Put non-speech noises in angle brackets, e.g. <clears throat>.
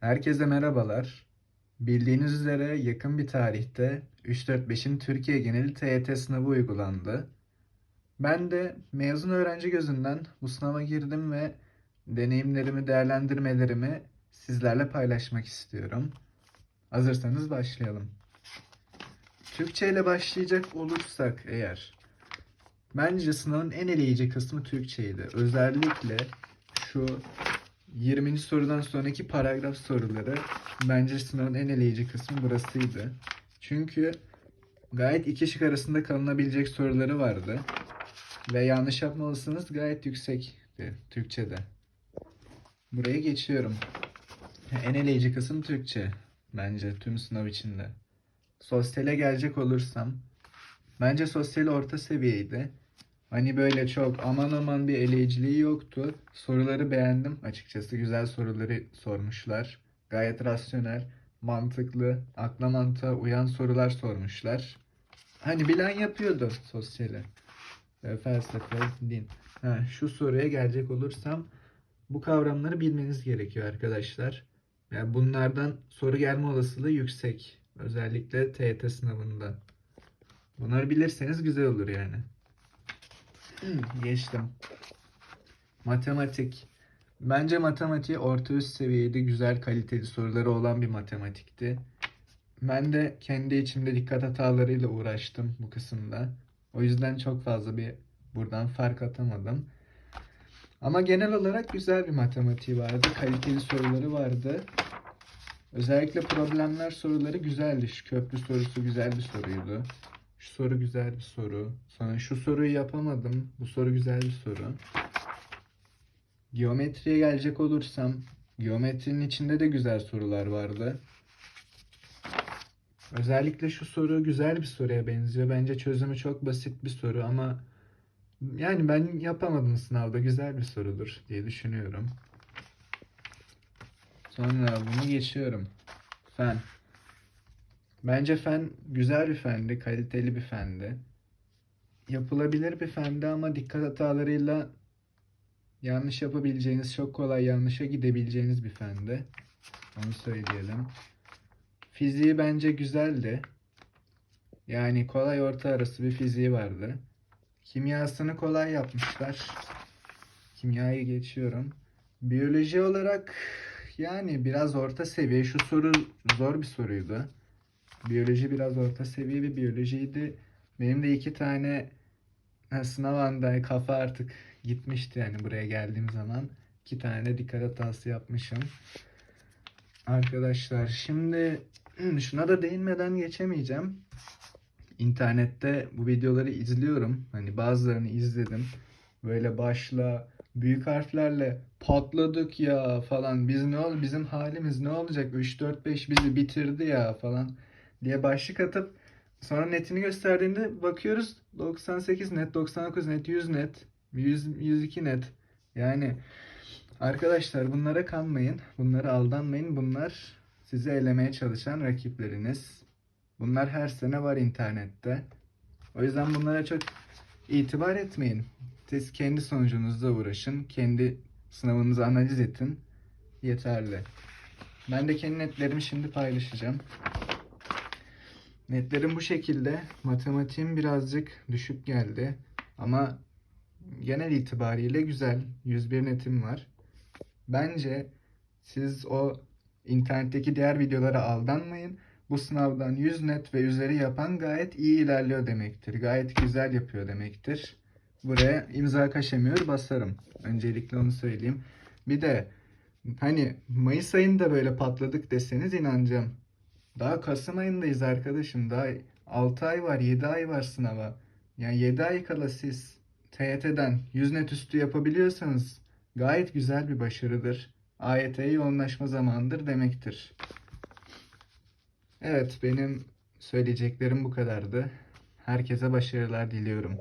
Herkese merhabalar. Bildiğiniz üzere yakın bir tarihte 3-4-5'in Türkiye geneli TYT sınavı uygulandı. Ben de mezun öğrenci gözünden bu sınava girdim ve deneyimlerimi, değerlendirmelerimi sizlerle paylaşmak istiyorum. Hazırsanız başlayalım. Türkçe ile başlayacak olursak eğer, bence sınavın en eleyici kısmı Türkçeydi. Özellikle şu 20. sorudan sonraki paragraf soruları bence sınavın en eleyici kısmı burasıydı. Çünkü gayet iki şık arasında kalınabilecek soruları vardı. Ve yanlış yapma olasılığınız gayet yüksekti Türkçe'de. Buraya geçiyorum. En eleyici kısım Türkçe bence tüm sınav içinde. Sosyale gelecek olursam bence sosyal orta seviyeydi. Hani böyle çok aman aman bir eleyiciliği yoktu. Soruları beğendim açıkçası. Güzel soruları sormuşlar. Gayet rasyonel, mantıklı, akla mantığa uyan sorular sormuşlar. Hani bilen yapıyordu sosyali. Ve felsefe, din. Ha, şu soruya gelecek olursam bu kavramları bilmeniz gerekiyor arkadaşlar. Yani bunlardan soru gelme olasılığı yüksek. Özellikle TYT sınavında. Bunları bilirseniz güzel olur yani. Hmm, Geçtim. Matematik. Bence matematiği orta üst seviyede güzel kaliteli soruları olan bir matematikti. Ben de kendi içimde dikkat hatalarıyla uğraştım bu kısımda. O yüzden çok fazla bir buradan fark atamadım. Ama genel olarak güzel bir matematiği vardı. Kaliteli soruları vardı. Özellikle problemler soruları güzeldi. Şu köprü sorusu güzel bir soruydu. Şu soru güzel bir soru. Sonra şu soruyu yapamadım. Bu soru güzel bir soru. Geometriye gelecek olursam, geometrinin içinde de güzel sorular vardı. Özellikle şu soru güzel bir soruya benziyor. Bence çözümü çok basit bir soru ama yani ben yapamadım sınavda. Güzel bir sorudur diye düşünüyorum. Sonra bunu geçiyorum. Fen. Bence fen güzel bir fendi, kaliteli bir fendi. Yapılabilir bir fendi ama dikkat hatalarıyla yanlış yapabileceğiniz, çok kolay yanlışa gidebileceğiniz bir fendi. Onu söyleyelim. Fiziği bence güzeldi. Yani kolay orta arası bir fiziği vardı. Kimyasını kolay yapmışlar. Kimyayı geçiyorum. Biyoloji olarak yani biraz orta seviye. Şu soru zor bir soruydu. Biyoloji biraz orta seviye bir biyolojiydi. Benim de iki tane sınav anda kafa artık gitmişti yani buraya geldiğim zaman. İki tane dikkat hatası yapmışım. Arkadaşlar şimdi <clears throat> şuna da değinmeden geçemeyeceğim. İnternette bu videoları izliyorum. Hani bazılarını izledim. Böyle başla büyük harflerle patladık ya falan. Biz ne ol bizim halimiz ne olacak? 3 4 5 bizi bitirdi ya falan diye başlık atıp sonra netini gösterdiğinde bakıyoruz 98 net, 99 net, 100 net, 100 102 net. Yani arkadaşlar bunlara kanmayın. Bunlara aldanmayın. Bunlar sizi elemeye çalışan rakipleriniz. Bunlar her sene var internette. O yüzden bunlara çok itibar etmeyin. Siz kendi sonucunuzla uğraşın. Kendi sınavınızı analiz edin. Yeterli. Ben de kendi netlerimi şimdi paylaşacağım. Netlerim bu şekilde. Matematiğim birazcık düşük geldi. Ama genel itibariyle güzel. 101 netim var. Bence siz o internetteki diğer videolara aldanmayın. Bu sınavdan 100 net ve üzeri yapan gayet iyi ilerliyor demektir. Gayet güzel yapıyor demektir. Buraya imza kaşemıyor basarım. Öncelikle onu söyleyeyim. Bir de hani Mayıs ayında böyle patladık deseniz inanacağım. Daha Kasım ayındayız arkadaşım. Daha 6 ay var, 7 ay var sınava. Yani 7 ay kala siz TYT'den 100 net üstü yapabiliyorsanız gayet güzel bir başarıdır. AYT'ye yoğunlaşma zamanıdır demektir. Evet, benim söyleyeceklerim bu kadardı. Herkese başarılar diliyorum.